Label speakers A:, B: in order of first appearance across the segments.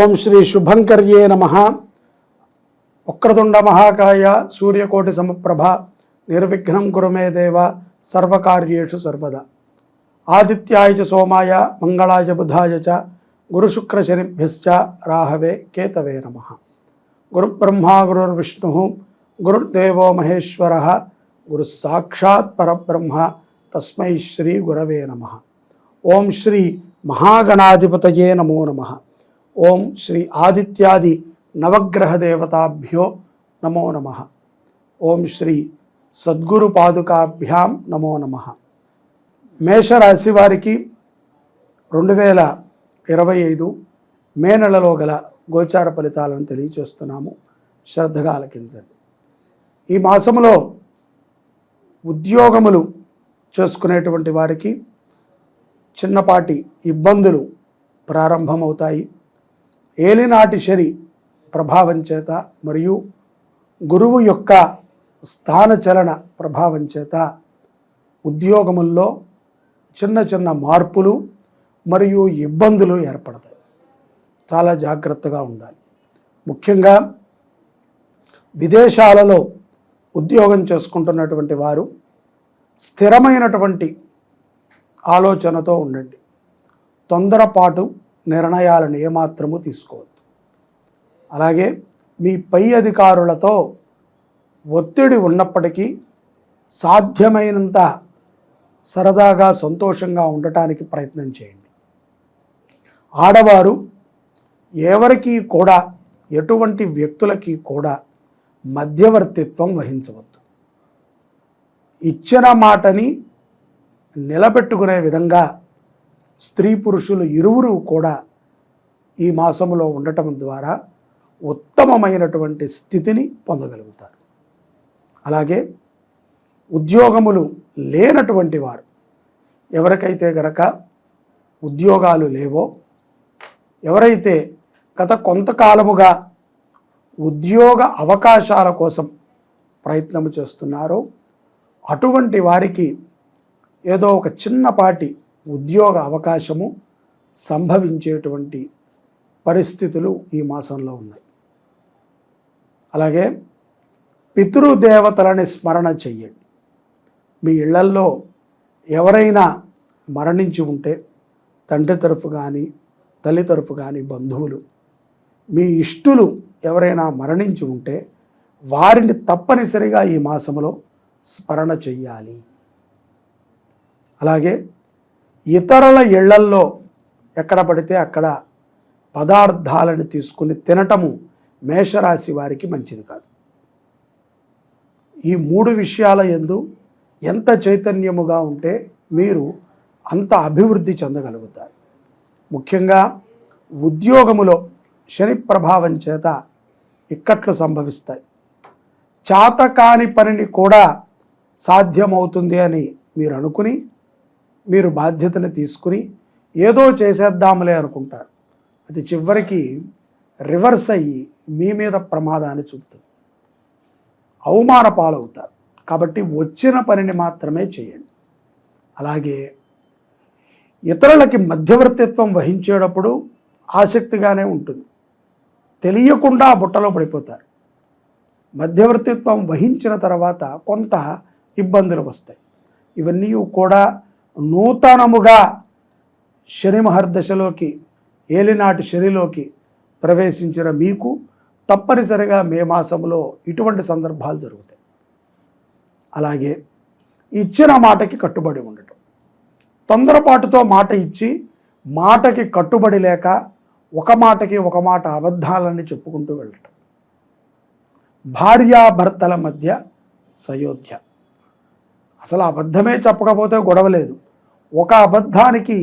A: ఓం శ్రీ శుభంకర్యే నమ వక్రతుండ మహాకాయ సూర్యకోటి సమప్రభ నిర్విఘ్నం కురుమే దేవ సర్వకార్యేషు సర్వదా ఆదిత్యాయ చ సోమాయ మంగళాయ బుధాయ చ గురుశుక్రశనిభ్యశ్చ రాహవే కేతవే నమ గురుబ్రహ్మా గురుర్విష్ణు గురుర్దేవో మహేశ్వర గురు సాక్షాత్ పరబ్రహ్మ తస్మై శ్రీ గురవే నమ ఓం శ్రీ మహాగణాధిపతయే నమో నమః ఓం శ్రీ ఆదిత్యాది నవగ్రహ దేవతాభ్యో నమో నమ ఓం శ్రీ సద్గురు పాదుకాభ్యాం నమో నమ మేషరాశి వారికి రెండు వేల ఇరవై ఐదు మే నెలలో గల గోచార ఫలితాలను తెలియచేస్తున్నాము శ్రద్ధగా ఆలకించండి ఈ మాసంలో ఉద్యోగములు చేసుకునేటువంటి వారికి చిన్నపాటి ఇబ్బందులు ప్రారంభమవుతాయి ఏలినాటి శని ప్రభావం చేత మరియు గురువు యొక్క స్థానచలన ప్రభావం చేత ఉద్యోగముల్లో చిన్న చిన్న మార్పులు మరియు ఇబ్బందులు ఏర్పడతాయి చాలా జాగ్రత్తగా ఉండాలి ముఖ్యంగా విదేశాలలో ఉద్యోగం చేసుకుంటున్నటువంటి వారు స్థిరమైనటువంటి ఆలోచనతో ఉండండి తొందరపాటు నిర్ణయాలను ఏమాత్రము తీసుకోవద్దు అలాగే మీ పై అధికారులతో ఒత్తిడి ఉన్నప్పటికీ సాధ్యమైనంత సరదాగా సంతోషంగా ఉండటానికి ప్రయత్నం చేయండి ఆడవారు ఎవరికి కూడా ఎటువంటి వ్యక్తులకి కూడా మధ్యవర్తిత్వం వహించవద్దు ఇచ్చిన మాటని నిలబెట్టుకునే విధంగా స్త్రీ పురుషులు ఇరువురు కూడా ఈ మాసంలో ఉండటం ద్వారా ఉత్తమమైనటువంటి స్థితిని పొందగలుగుతారు అలాగే ఉద్యోగములు లేనటువంటి వారు ఎవరికైతే గనక ఉద్యోగాలు లేవో ఎవరైతే గత కొంతకాలముగా ఉద్యోగ అవకాశాల కోసం ప్రయత్నం చేస్తున్నారో అటువంటి వారికి ఏదో ఒక చిన్నపాటి ఉద్యోగ అవకాశము సంభవించేటువంటి పరిస్థితులు ఈ మాసంలో ఉన్నాయి అలాగే పితృదేవతలని స్మరణ చెయ్యండి మీ ఇళ్లల్లో ఎవరైనా మరణించి ఉంటే తండ్రి తరఫు కానీ తల్లి తరఫు కానీ బంధువులు మీ ఇష్టులు ఎవరైనా మరణించి ఉంటే వారిని తప్పనిసరిగా ఈ మాసంలో స్మరణ చెయ్యాలి అలాగే ఇతరుల ఇళ్లల్లో ఎక్కడ పడితే అక్కడ పదార్థాలను తీసుకుని తినటము మేషరాశి వారికి మంచిది కాదు ఈ మూడు విషయాల ఎందు ఎంత చైతన్యముగా ఉంటే మీరు అంత అభివృద్ధి చెందగలుగుతారు ముఖ్యంగా ఉద్యోగములో శని ప్రభావం చేత ఇక్కట్లు సంభవిస్తాయి చాతకాని పనిని కూడా సాధ్యమవుతుంది అని మీరు అనుకుని మీరు బాధ్యతలు తీసుకుని ఏదో చేసేద్దాములే అనుకుంటారు అది చివరికి రివర్స్ అయ్యి మీ మీద ప్రమాదాన్ని చూపుతుంది అవమాన పాలవుతారు కాబట్టి వచ్చిన పనిని మాత్రమే చేయండి అలాగే ఇతరులకి మధ్యవర్తిత్వం వహించేటప్పుడు ఆసక్తిగానే ఉంటుంది తెలియకుండా బుట్టలో పడిపోతారు మధ్యవర్తిత్వం వహించిన తర్వాత కొంత ఇబ్బందులు వస్తాయి ఇవన్నీ కూడా నూతనముగా శని మహర్దశలోకి ఏలినాటి శనిలోకి ప్రవేశించిన మీకు తప్పనిసరిగా మే మాసంలో ఇటువంటి సందర్భాలు జరుగుతాయి అలాగే ఇచ్చిన మాటకి కట్టుబడి ఉండటం తొందరపాటుతో మాట ఇచ్చి మాటకి కట్టుబడి లేక ఒక మాటకి ఒక మాట అబద్ధాలని చెప్పుకుంటూ వెళ్ళటం భార్యాభర్తల మధ్య సయోధ్య అసలు అబద్ధమే చెప్పకపోతే గొడవలేదు ఒక అబద్ధానికి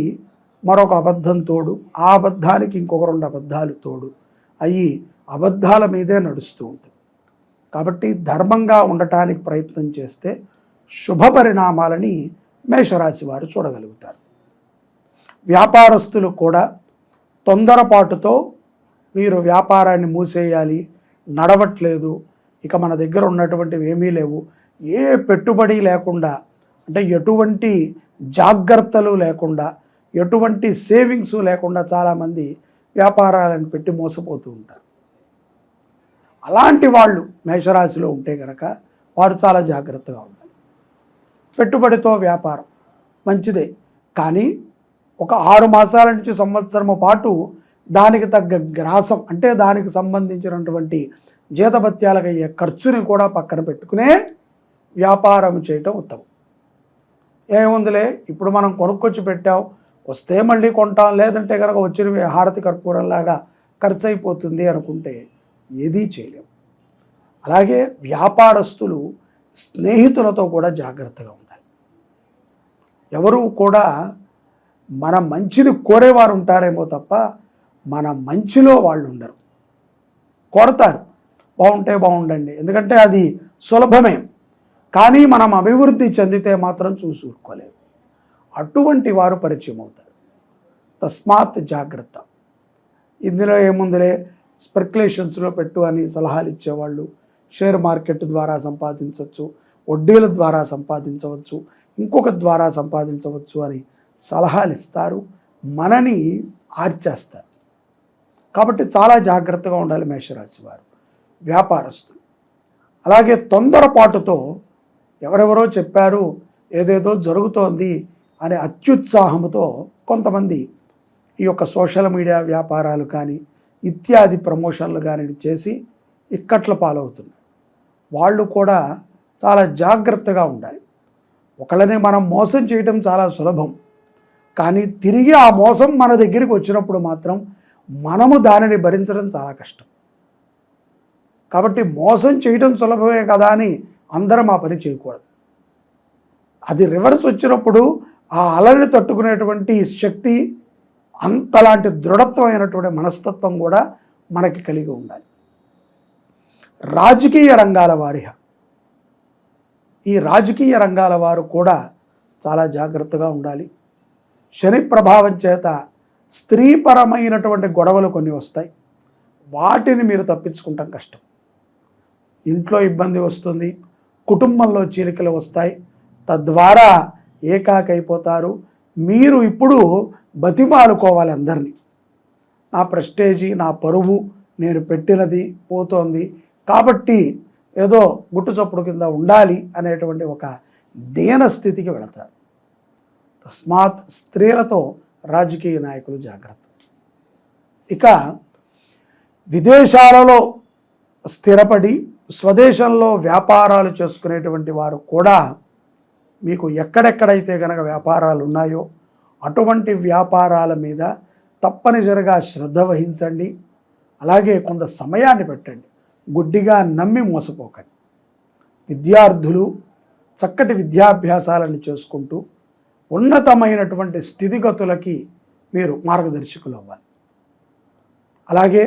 A: మరొక అబద్ధం తోడు ఆ అబద్ధానికి ఇంకొక రెండు అబద్ధాలు తోడు అయ్యి అబద్ధాల మీదే నడుస్తూ ఉంటుంది కాబట్టి ధర్మంగా ఉండటానికి ప్రయత్నం చేస్తే శుభ పరిణామాలని మేషరాశి వారు చూడగలుగుతారు వ్యాపారస్తులు కూడా తొందరపాటుతో మీరు వ్యాపారాన్ని మూసేయాలి నడవట్లేదు ఇక మన దగ్గర ఉన్నటువంటివి ఏమీ లేవు ఏ పెట్టుబడి లేకుండా అంటే ఎటువంటి జాగ్రత్తలు లేకుండా ఎటువంటి సేవింగ్స్ లేకుండా చాలామంది వ్యాపారాలను పెట్టి మోసపోతూ ఉంటారు అలాంటి వాళ్ళు మేషరాశిలో ఉంటే కనుక వారు చాలా జాగ్రత్తగా ఉండాలి పెట్టుబడితో వ్యాపారం మంచిదే కానీ ఒక ఆరు మాసాల నుంచి సంవత్సరము పాటు దానికి తగ్గ గ్రాసం అంటే దానికి సంబంధించినటువంటి జీతభత్యాలకు అయ్యే ఖర్చుని కూడా పక్కన పెట్టుకునే వ్యాపారం చేయటం ఉత్తమం ఏముందిలే ఇప్పుడు మనం కొనుక్కొచ్చి పెట్టాం వస్తే మళ్ళీ కొంటాం లేదంటే కనుక వచ్చిన హారతి కర్పూరంలాగా ఖర్చు అయిపోతుంది అనుకుంటే ఏదీ చేయలేం అలాగే వ్యాపారస్తులు స్నేహితులతో కూడా జాగ్రత్తగా ఉండాలి ఎవరు కూడా మన మంచిని కోరేవారు ఉంటారేమో తప్ప మన మంచిలో వాళ్ళు ఉండరు కోరతారు బాగుంటే బాగుండండి ఎందుకంటే అది సులభమే కానీ మనం అభివృద్ధి చెందితే మాత్రం చూసుకోలేము అటువంటి వారు పరిచయం అవుతారు తస్మాత్ జాగ్రత్త ఇందులో ఏముందిలే స్పెక్యులేషన్స్లో పెట్టు అని సలహాలు ఇచ్చేవాళ్ళు షేర్ మార్కెట్ ద్వారా సంపాదించవచ్చు వడ్డీల ద్వారా సంపాదించవచ్చు ఇంకొక ద్వారా సంపాదించవచ్చు అని సలహాలు ఇస్తారు మనని ఆర్చేస్తారు కాబట్టి చాలా జాగ్రత్తగా ఉండాలి మేషరాశి వారు వ్యాపారస్తులు అలాగే తొందరపాటుతో ఎవరెవరో చెప్పారు ఏదేదో జరుగుతోంది అనే అత్యుత్సాహంతో కొంతమంది ఈ యొక్క సోషల్ మీడియా వ్యాపారాలు కానీ ఇత్యాది ప్రమోషన్లు కానీ చేసి ఇక్కట్ల పాలవుతున్నారు వాళ్ళు కూడా చాలా జాగ్రత్తగా ఉండాలి ఒకళ్ళని మనం మోసం చేయటం చాలా సులభం కానీ తిరిగి ఆ మోసం మన దగ్గరికి వచ్చినప్పుడు మాత్రం మనము దానిని భరించడం చాలా కష్టం కాబట్టి మోసం చేయడం సులభమే కదా అని అందరం ఆ పని చేయకూడదు అది రివర్స్ వచ్చినప్పుడు ఆ అలని తట్టుకునేటువంటి శక్తి అంతలాంటి దృఢత్వమైనటువంటి మనస్తత్వం కూడా మనకి కలిగి ఉండాలి రాజకీయ రంగాల వారి ఈ రాజకీయ రంగాల వారు కూడా చాలా జాగ్రత్తగా ఉండాలి శని ప్రభావం చేత స్త్రీపరమైనటువంటి గొడవలు కొన్ని వస్తాయి వాటిని మీరు తప్పించుకుంటాం కష్టం ఇంట్లో ఇబ్బంది వస్తుంది కుటుంబంలో చీలికలు వస్తాయి తద్వారా ఏకాకైపోతారు మీరు ఇప్పుడు బతిమాలుకోవాలి అందరినీ నా ప్రెస్టేజీ నా పరువు నేను పెట్టినది పోతోంది కాబట్టి ఏదో గుట్టు చప్పుడు కింద ఉండాలి అనేటువంటి ఒక దీన స్థితికి వెళతారు తస్మాత్ స్త్రీలతో రాజకీయ నాయకులు జాగ్రత్త ఇక విదేశాలలో స్థిరపడి స్వదేశంలో వ్యాపారాలు చేసుకునేటువంటి వారు కూడా మీకు ఎక్కడెక్కడైతే కనుక వ్యాపారాలు ఉన్నాయో అటువంటి వ్యాపారాల మీద తప్పనిసరిగా శ్రద్ధ వహించండి అలాగే కొంత సమయాన్ని పెట్టండి గుడ్డిగా నమ్మి మోసపోకండి విద్యార్థులు చక్కటి విద్యాభ్యాసాలను చేసుకుంటూ ఉన్నతమైనటువంటి స్థితిగతులకి మీరు మార్గదర్శకులు అవ్వాలి అలాగే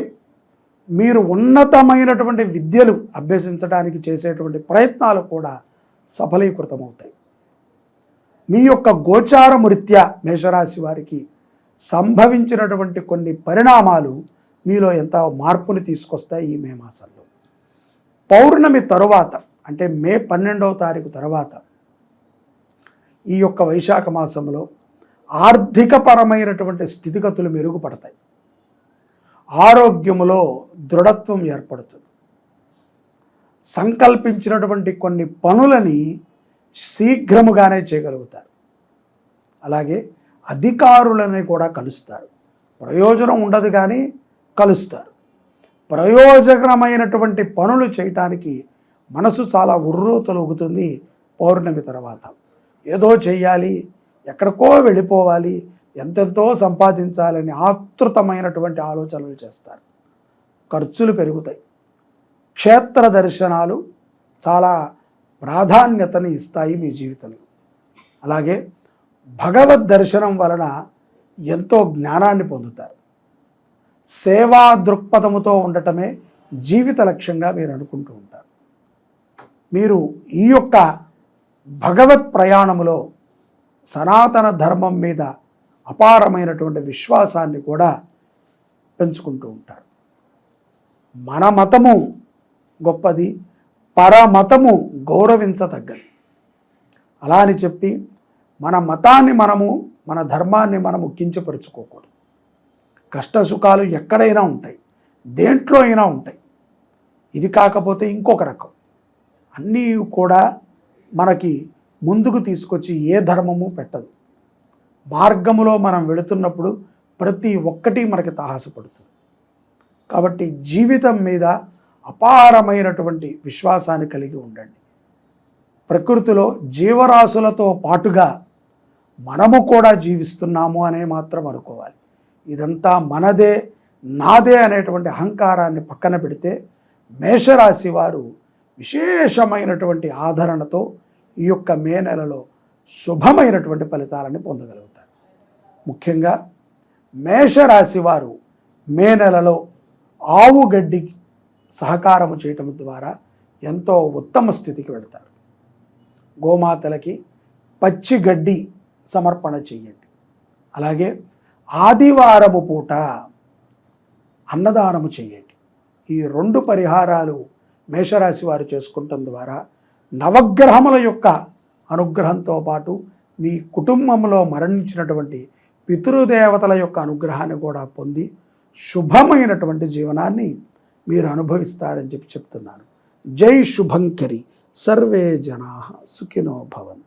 A: మీరు ఉన్నతమైనటువంటి విద్యలు అభ్యసించడానికి చేసేటువంటి ప్రయత్నాలు కూడా సఫలీకృతమవుతాయి మీ యొక్క గోచారమృత్యా మేషరాశి వారికి సంభవించినటువంటి కొన్ని పరిణామాలు మీలో ఎంత మార్పుని తీసుకొస్తాయి ఈ మే మాసంలో పౌర్ణమి తరువాత అంటే మే పన్నెండవ తారీఖు తర్వాత ఈ యొక్క వైశాఖ మాసంలో ఆర్థికపరమైనటువంటి స్థితిగతులు మెరుగుపడతాయి ఆరోగ్యములో దృఢత్వం ఏర్పడుతుంది సంకల్పించినటువంటి కొన్ని పనులని శీఘ్రముగానే చేయగలుగుతారు అలాగే అధికారులని కూడా కలుస్తారు ప్రయోజనం ఉండదు కానీ కలుస్తారు ప్రయోజకరమైనటువంటి పనులు చేయటానికి మనసు చాలా ఉర్రూ పౌర్ణమి తర్వాత ఏదో చేయాలి ఎక్కడికో వెళ్ళిపోవాలి ఎంతెంతో సంపాదించాలని ఆతృతమైనటువంటి ఆలోచనలు చేస్తారు ఖర్చులు పెరుగుతాయి క్షేత్ర దర్శనాలు చాలా ప్రాధాన్యతని ఇస్తాయి మీ జీవితంలో అలాగే భగవద్ దర్శనం వలన ఎంతో జ్ఞానాన్ని పొందుతారు సేవా దృక్పథముతో ఉండటమే జీవిత లక్ష్యంగా మీరు అనుకుంటూ ఉంటారు మీరు ఈ యొక్క భగవత్ ప్రయాణములో సనాతన ధర్మం మీద అపారమైనటువంటి విశ్వాసాన్ని కూడా పెంచుకుంటూ ఉంటారు మన మతము గొప్పది పరమతము గౌరవించదగ్గది అలా అని చెప్పి మన మతాన్ని మనము మన ధర్మాన్ని మనము కించపరుచుకోకూడదు కష్ట సుఖాలు ఎక్కడైనా ఉంటాయి దేంట్లో అయినా ఉంటాయి ఇది కాకపోతే ఇంకొక రకం అన్నీ కూడా మనకి ముందుకు తీసుకొచ్చి ఏ ధర్మము పెట్టదు మార్గములో మనం వెళుతున్నప్పుడు ప్రతి ఒక్కటి మనకి తాహసపడుతుంది కాబట్టి జీవితం మీద అపారమైనటువంటి విశ్వాసాన్ని కలిగి ఉండండి ప్రకృతిలో జీవరాశులతో పాటుగా మనము కూడా జీవిస్తున్నాము అనే మాత్రం అనుకోవాలి ఇదంతా మనదే నాదే అనేటువంటి అహంకారాన్ని పక్కన పెడితే మేషరాశి వారు విశేషమైనటువంటి ఆదరణతో ఈ యొక్క మే నెలలో శుభమైనటువంటి ఫలితాలని పొందగలుగుతారు ముఖ్యంగా మేషరాశి వారు మే నెలలో ఆవు గడ్డి సహకారం చేయటం ద్వారా ఎంతో ఉత్తమ స్థితికి వెళ్తారు గోమాతలకి పచ్చి గడ్డి సమర్పణ చేయండి అలాగే ఆదివారము పూట అన్నదానము చేయండి ఈ రెండు పరిహారాలు మేషరాశి వారు చేసుకుంటం ద్వారా నవగ్రహముల యొక్క అనుగ్రహంతో పాటు మీ కుటుంబంలో మరణించినటువంటి పితృదేవతల యొక్క అనుగ్రహాన్ని కూడా పొంది శుభమైనటువంటి జీవనాన్ని మీరు అనుభవిస్తారని చెప్పి చెప్తున్నాను జై శుభంకరి సర్వే జనా సుఖినో భవంతు